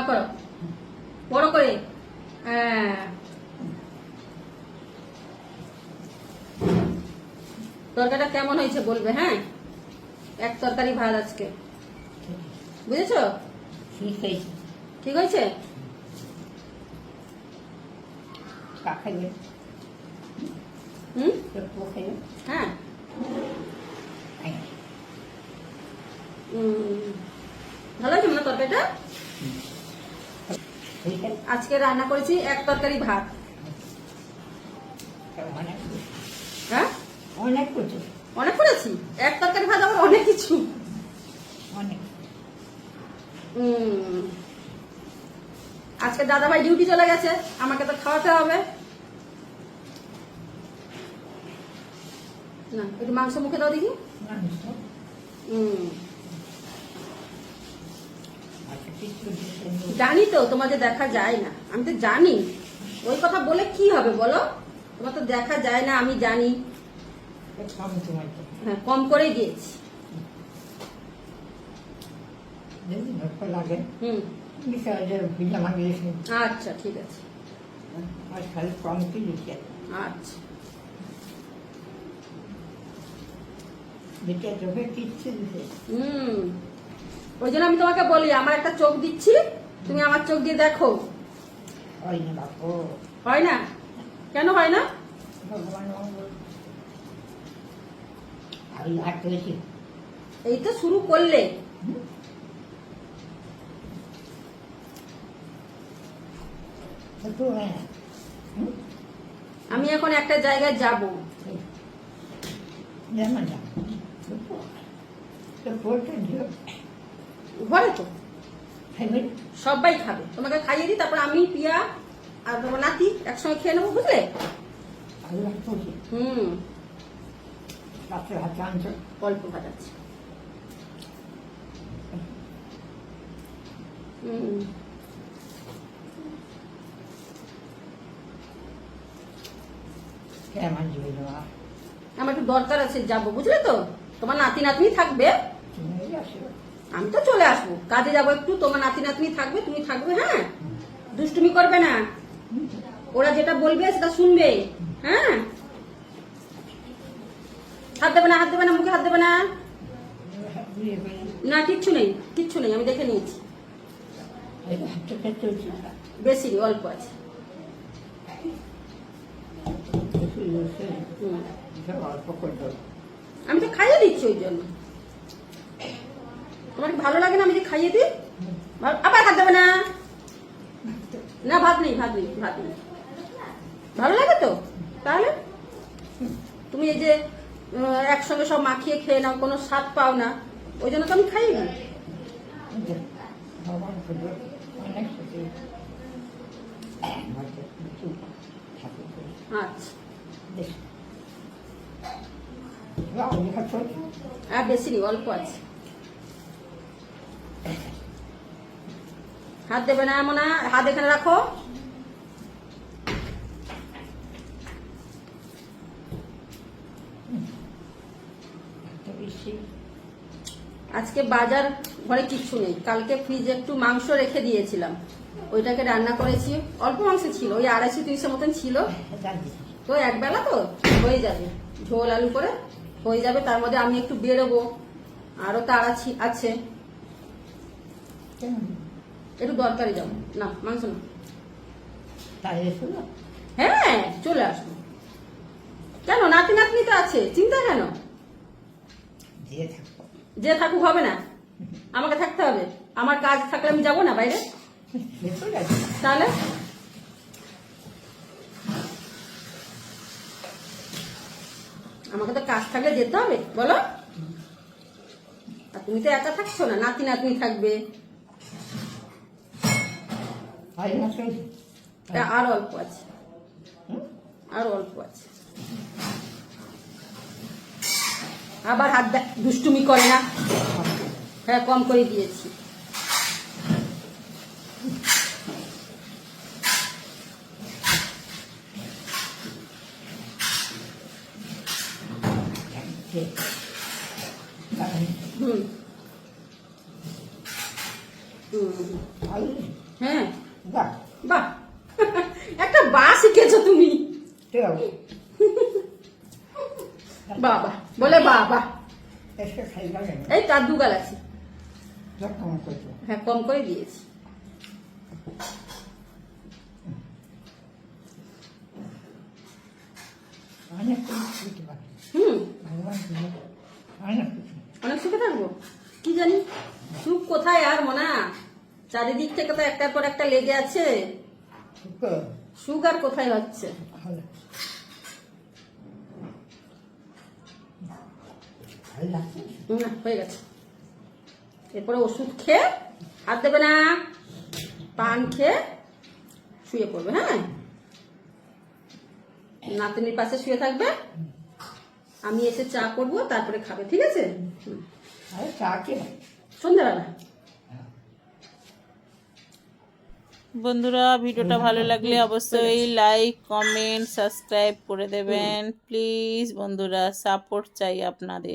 হা করো। বড় করে। হ্যাঁ তরকারিটা কেমন হয়েছে বলবে হ্যাঁ? এক তরকারি ভাত আজকে। বুঝেছ? ঠিক হয়েছে। ঠিক হ্যাঁ। ভালো হয়েছে না তরকারিটা? আছে আজকে রান্না করেছি এক তরকারি ভাত। অনেক হ্যাঁ? অনেক কিছু। অনেক করেছি। এক তরকারি ভাত আবার অনেক কিছু। অনেক। আজকে দাদা ভাই ডিউটি চলে গেছে আমাকে তো খাওয়াতে হবে। না একটু মাংস মুখে দাও দেখি। মাংস উম, আচ্ছা কিছু দিতে জানি তো তোমাদের দেখা যায় না। আমি তো জানি। ওই কথা বলে কি হবে বলো? তোমার তো দেখা যায় না আমি জানি। হ্যাঁ কম করেই দিয়েছি। লাগে। হুম। আচ্ছা ঠিক আছে। আচ্ছা। দিতে চোখে কিচ্ছু দিতে হুম। ওই জন্য আমি তোমাকে বলি আমার একটা চোখ দিচ্ছি তুমি আমার চোখ দিয়ে দেখো। হয় না বাপু। হয় না? কেন হয় না? এই তো শুরু করলে। হ্যাঁ? আমি এখন একটা জায়গায় যাব। ঘরে তো। সবাই খাবে। তোমাকে খাইয়ে দিই তারপর আমি পিয়া আর তোমার নাতি একসঙ্গে খেয়ে নেব বুঝলে? হুম। রাত্রে হাত আনছো? হুম। দেওয়া আমার একটু দরকার আছে যাব বুঝলে তো? তোমার নাতি নাতনি থাকবে? আমি তো চলে আসব। কাজে যাব একটু, তোমার নাতি নাতনি থাকবে, তুমি থাকবে হ্যাঁ? দুষ্টুমি করবে না। ওরা যেটা বলবে, সেটা শুনবে হ্যাঁ? হাত দেবে না, হাত দেবে না, মুখে হাত দেবে না? না, কিচ্ছু নেই কিচ্ছু নেই, আমি দেখে নিয়েছি। বেশি অল্প আছে। আমি তো খাইয়ে দিচ্ছি ওই জন্য। তোমার ভালো লাগে না আমি যে খাইয়ে দিই? আবার হাত দেবে না? না ভাত নেই ভাত নেই ভাত নেই। ভালো লাগে তো? তাহলে? তুমি এই যে একসঙ্গে সব মাখিয়ে খেয়ে নাও কোনো স্বাদ পাও না ওই জন্য তো আমি খাই করে আচ্ছা। চলছে আর বেশি নেই অল্প আছে। হাত দেবে না, এমন হাত এখানে রাখো। আজকে বাজার ঘরে কিচ্ছু নেই। কালকে ফ্রিজে একটু মাংস রেখে দিয়েছিলাম। ওইটাকে রান্না করেছি। অল্প মাংস ছিল, ওই আড়াইশো তিনশো মতন ছিল। তো একবেলা তো হয়ে যাবে। ঝোল, আলু করে হয়ে যাবে। তার মধ্যে আমি একটু বেরোবো। আরও তাড়া আছে। একটু দরকারি যাব। না মাংস না। তাই এসো না। হ্যাঁ চলে আসব। কেন নাতি নাতনি তো আছে চিন্তা কেন? যে থাকুক হবে না। আমাকে থাকতে হবে। আমার কাজ থাকলে আমি যাব না বাইরে। তাহলে? আমাকে তো কাজ থাকলে যেতে হবে বলো? আর তুমি তো একা থাকছো না নাতি নাতনি থাকবে। হয় না আর অল্প আছে? আর অল্প আছে। আবার হাত দুষ্টুমি করে না? হ্যাঁ কম করে দিয়েছি। হুম। হুম। হ্যাঁ। বাহ। বাহ। একটা বা শিখেছো তুমি। বাবা বলে বাবা। এই তার দুগাল আছে। হ্যাঁ কম করে দিয়েছি। অনেক সুখে থাকব। কি জানি? সুখ কোথায় আর মনা? চারিদিক থেকে তো একটার পর একটা লেগে আছে। আর কোথায় হচ্ছে? হয়ে গেছে। এরপরে ওষুধ খেয়ে হাত দেবে না। পান খেয়ে শুয়ে পড়বে হ্যাঁ? নাতনির পাশে শুয়ে থাকবে। আমি এসে চা করব তারপরে খাবে ঠিক আছে? চা কে? সন্ধ্যাবেলা। বন্ধুরা ভিডিওটা ভালো লাগলে অবশ্যই লাইক কমেন্ট সাবস্ক্রাইব করে দেবেন। প্লিজ বন্ধুরা সাপোর্ট চাই আপনাদের।